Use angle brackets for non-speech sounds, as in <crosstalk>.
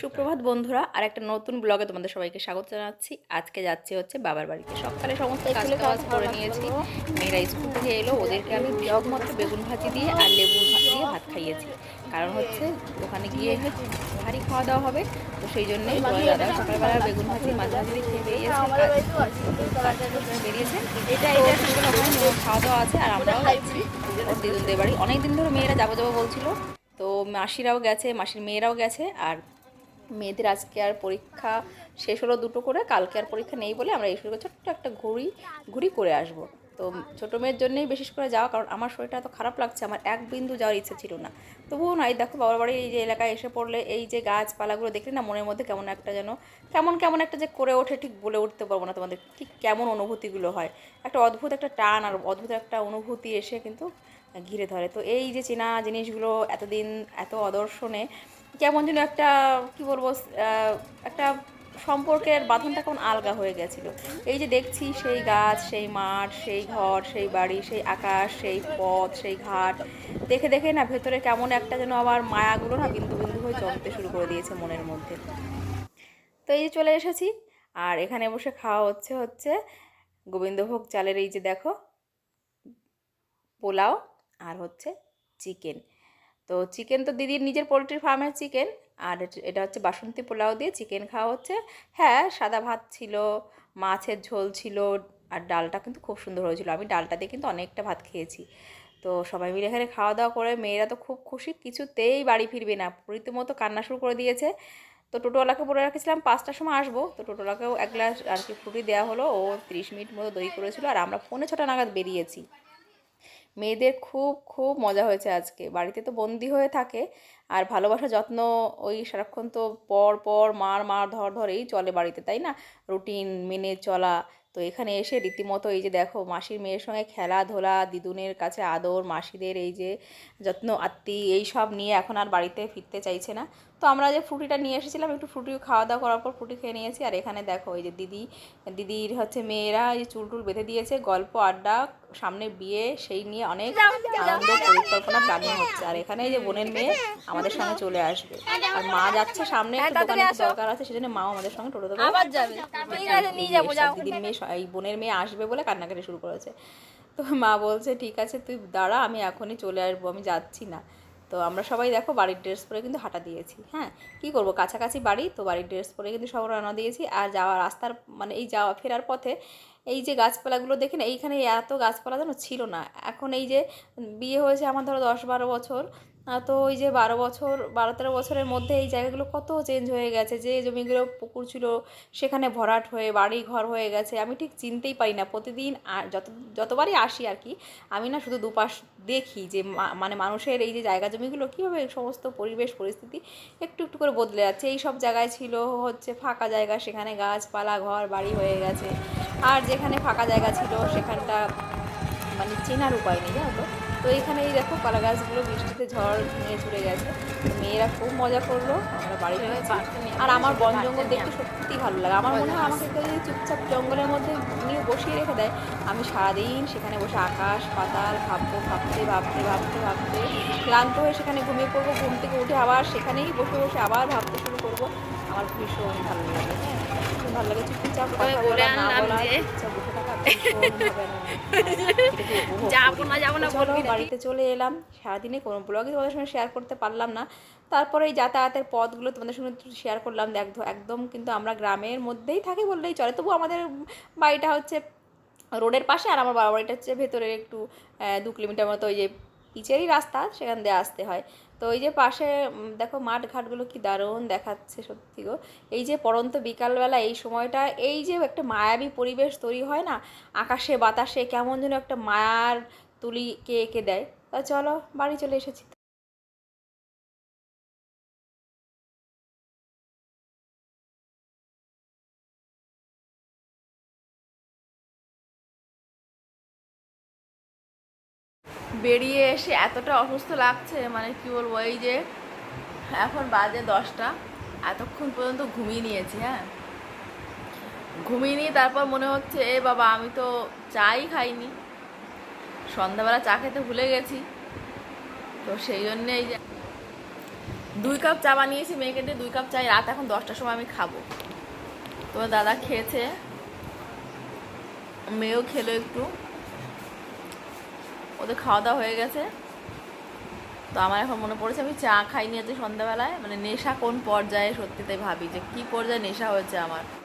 সুপ্রভাত বন্ধুরা আর একটা নতুন ব্লগে তোমাদের সবাইকে স্বাগত জানাচ্ছি। আজকে যাচ্ছি হচ্ছে বাবার বাড়িতে। সকালে সমস্ত কাজ কাজ করে নিয়েছি। মেয়েরা স্কুল থেকে এলো ওদেরকে আমি জগ মতো বেগুন ভাজি দিয়ে আর লেবু দিয়ে ভাত খাইয়েছি। কারণ হচ্ছে ওখানে গিয়ে ভারী খাওয়া দাওয়া হবে তো সেই জন্যই দাদা সকালবেলা বেগুন ভাজি মাঝে মাঝে খেয়ে বেরিয়েছে। এটা এটা খাওয়া দাওয়া আছে আর আমরাও যাচ্ছি ওর বাড়ি। অনেক দিন ধরে মেয়েরা যাব যাব বলছিল তো মাসিরাও গেছে মাসির মেয়েরাও গেছে আর মেয়েদের আজকে আর পরীক্ষা শেষ হলো দুটো করে, কালকে আর পরীক্ষা নেই বলে আমরা এই শুরু ছোট্ট একটা ঘুরি ঘুরি করে আসব। তো ছোটো মেয়ের জন্যই বিশেষ করে যাওয়া, কারণ আমার শরীরটা এত খারাপ লাগছে, আমার এক বিন্দু যাওয়ার ইচ্ছে ছিল না। তবুও না এই দেখো বাবার বাড়ির এই যে এলাকায় এসে পড়লে এই যে গাছপালাগুলো দেখলে না মনের মধ্যে কেমন একটা যেন, কেমন কেমন একটা যে করে ওঠে, ঠিক বলে উঠতে পারব না তোমাদের, ঠিক কেমন অনুভূতিগুলো হয়। একটা অদ্ভুত একটা টান আর অদ্ভুত একটা অনুভূতি এসে কিন্তু ঘিরে ধরে। তো এই যে চেনা জিনিসগুলো এতদিন, এত অদর্শনে কেমন যেন একটা, কি বলব একটা সম্পর্কের বাঁধনটা কেমন আলগা হয়ে গেছিল। এই যে দেখছি সেই গাছ, সেই মাঠ, সেই ঘর, সেই বাড়ি, সেই আকাশ, সেই পথ, সেই ঘাট, দেখে দেখে না ভেতরে কেমন একটা যেন আবার মায়াগুলো না বিন্দু বিন্দু হয়ে জমতে শুরু করে দিয়েছে মনের মধ্যে। তো এই যে চলে এসেছি, আর এখানে বসে খাওয়া হচ্ছে হচ্ছে গোবিন্দভোগ চালের এই যে দেখো, পোলাও আর হচ্ছে চিকেন। তো চিকেন তো দিদির নিজের পোলট্রির ফার্মের চিকেন, আর এটা হচ্ছে বাসন্তী পোলাও দিয়ে চিকেন খাওয়া হচ্ছে। হ্যাঁ সাদা ভাত ছিল, মাছের ঝোল ছিল, আর ডালটা কিন্তু খুব সুন্দর হয়েছিল। আমি ডালটা দিয়ে কিন্তু অনেকটা ভাত খেয়েছি। তো সবাই মিলে এখানে খাওয়া দাওয়া করে, মেয়েরা তো খুব খুশি, কিছুতেই বাড়ি ফিরবে না। রীতিমতো কান্না শুরু করে দিয়েছে। তো টোটোওয়ালাকে বলে রাখেছিলাম, পাঁচটার সময় আসব। তো টোটোওয়ালাকেও এক গ্লাস আর কি ফ্রুটি দেওয়া হলো। ও তিরিশ মিনিট মতো দই করেছিল, আর আমরা পৌনে ছটা নাগাদ বেরিয়েছি। মেয়েদের খুব খুব মজা হয়েছে আজকে। বাড়িতে তো বন্দি হয়ে থাকে আর ভালোবাসা যত্ন ওই সারাক্ষণ তো পর পর, মার মার, ধর ধরেই চলে বাড়িতে, তাই না? রুটিন মেনে চলা তো এখানে এসে রীতিমতো এই যে দেখো মাসির মেয়ের সঙ্গে খেলাধুলা দিদুনের কাছে আদর মাসিদের এই যে যত্ন আত্মি এই সব নিয়ে এখন আর বাড়িতে ফিরতে চাইছে না। তো আমরা যে ফ্রুটিটা নিয়ে এসেছিলাম একটু ফ্রুটি খাওয়া দাওয়া করার পর ফ্রুটি খেয়ে নিয়েছি। আর এখানে দেখো এই যে দিদি দিদির হচ্ছে মেয়েরা এই চুল টুল বেঁধে দিয়েছে গল্প আড্ডা সামনে বিয়ে সেই নিয়ে অনেক আনন্দ পরিকল্পনা প্ল্যানিং হচ্ছে। আর এখানে এই যে বোনের মেয়ে আমাদের সঙ্গে চলে আসবে। আর মা যাচ্ছে সামনে দোকানে দরকার আছে সেজন্য মাও আমাদের সঙ্গে টোটো যাব। দিদির মেয়ে এই বোনের মেয়ে আসবে বলে কান্নাকাটি শুরু করেছে। তো মা বলছে, ঠিক আছে, তুই দাঁড়া, আমি এখনই চলে আসব, আমি যাচ্ছি না। তো আমরা সবাই দেখো বাড়ির ড্রেস পরে কিন্তু হাঁটা দিয়েছি হ্যাঁ? কি করব? কাছাকাছি বাড়ি, তো বাড়ির ড্রেস পরে কিন্তু সব রান্না দিয়েছি। আর যাওয়া রাস্তার মানে এই যাওয়া, ফেরার পথে এই যে গাছপালাগুলো দেখে না, এইখানে এত গাছপালা যেন ছিল না। এখন এই যে বিয়ে হয়েছে আমার ধরো দশ বারো বছর তো ওই যে বারো বছর, বারো তেরো বছরের মধ্যে এই জায়গাগুলো কত চেঞ্জ হয়ে গেছে যে জমিগুলো পুকুর ছিল, সেখানে ভরাট হয়ে বাড়ি ঘর হয়ে গেছে। আমি ঠিক চিনতেই পারি না। প্রতিদিন যত, যতবারই আসি আর কি, আমি না শুধু দুপাশ দেখি যে মানে মানুষের এই যে জায়গা জমিগুলো কীভাবে সমস্ত পরিবেশ, পরিস্থিতি একটু একটু করে বদলে যাচ্ছে। এই সব জায়গায় ছিল হচ্ছে ফাঁকা জায়গা, সেখানে গাছপালা, ঘর, বাড়ি হয়ে গেছে। আর যেখানে ফাঁকা জায়গা ছিল, সেখানটা মানে চেনার উপায় নেই, জানো তো? তো এখানে এই দেখো কলা গাছগুলো বৃষ্টিতে ঝড় নিয়ে ছুটে গেছে। মেয়েরা খুব মজা করল আমরা বাড়ি আর আমার বন জঙ্গল দেখতে সত্যি ভালো লাগে। আমার মনে হয় আমাকে কেউ যদি চুপচাপ জঙ্গলের মধ্যে নিয়ে বসিয়ে রেখে দেয় আমি সারাদিন সেখানে বসে আকাশ পাতাল ভাববো ভাবতে ভাবতে ভাবতে ভাবতে ক্লান্ত হয়ে সেখানে ঘুমিয়ে পড়ব ঘুম থেকে উঠে আবার সেখানেই বসে বসে আবার ভাবতে শুরু করব। আমার ভীষণ ভালো লাগে হ্যাঁ ভীষণ ভালো লাগে। চুপচাপ কথা বলে না বলা, <laughs> যাব না যাব না বলবি বাড়িতে চলে এলাম। সারাদিনে কোনো ব্লগই তোমাদের সঙ্গে শেয়ার করতে পারলাম না। তারপরে এই যাতায়াতের পথগুলো তোমাদের সঙ্গে শেয়ার করলাম। দেখো একদম কিন্তু আমরা গ্রামের মধ্যেই থাকি বললেই চলে। তবু আমাদের বাড়িটা হচ্ছে রোডের পাশে আর আমার বাবা বাড়িটা হচ্ছে ভেতরে একটু দু কিলোমিটার মতো ওই যে পিচেরই রাস্তা সেখান দিয়ে আসতে হয়। তো এই যে পাশে দেখো মাঠ ঘাটগুলো কি দারুণ দেখাচ্ছে সত্যি গো। এই যে পরন্ত বিকালবেলা এই সময়টা, এই যে একটা মায়াবী পরিবেশ তৈরি হয় না, আকাশে বাতাসে কেমন যেন একটা মায়ার তুলি কে এঁকে দেয়। তা চলো বাড়ি চলে এসেছি। বেরিয়ে এসে এতটা অসুস্থ লাগছে মানে কি বলব, এই যে এখন বাজে দশটা, এতক্ষণ পর্যন্ত ঘুমিয়ে নিয়েছি হ্যাঁ। ঘুমিয়ে নিয়ে তারপর মনে হচ্ছে, এ বাবা, আমি তো চাই খাইনি। সন্ধ্যাবেলা চা খেতে ভুলে গেছি, তো সেই জন্যে এই যে দুই কাপ চা বানিয়েছি, মেয়েকে দিয়ে দুই কাপ চাই, রাত এখন দশটার সময় আমি খাব। তোমার দাদা খেয়েছে, মেয়েও খেলো একটু। ওদের খাওয়া দাওয়া হয়ে গেছে। তো আমার এখন মনে পড়েছে, আমি চা খাইনি আজকে সন্ধ্যাবেলায়। মানে নেশা কোন পর্যায়ে সত্যিতে ভাবি যে কি পর্যায়ে নেশা হয়েছে আমার।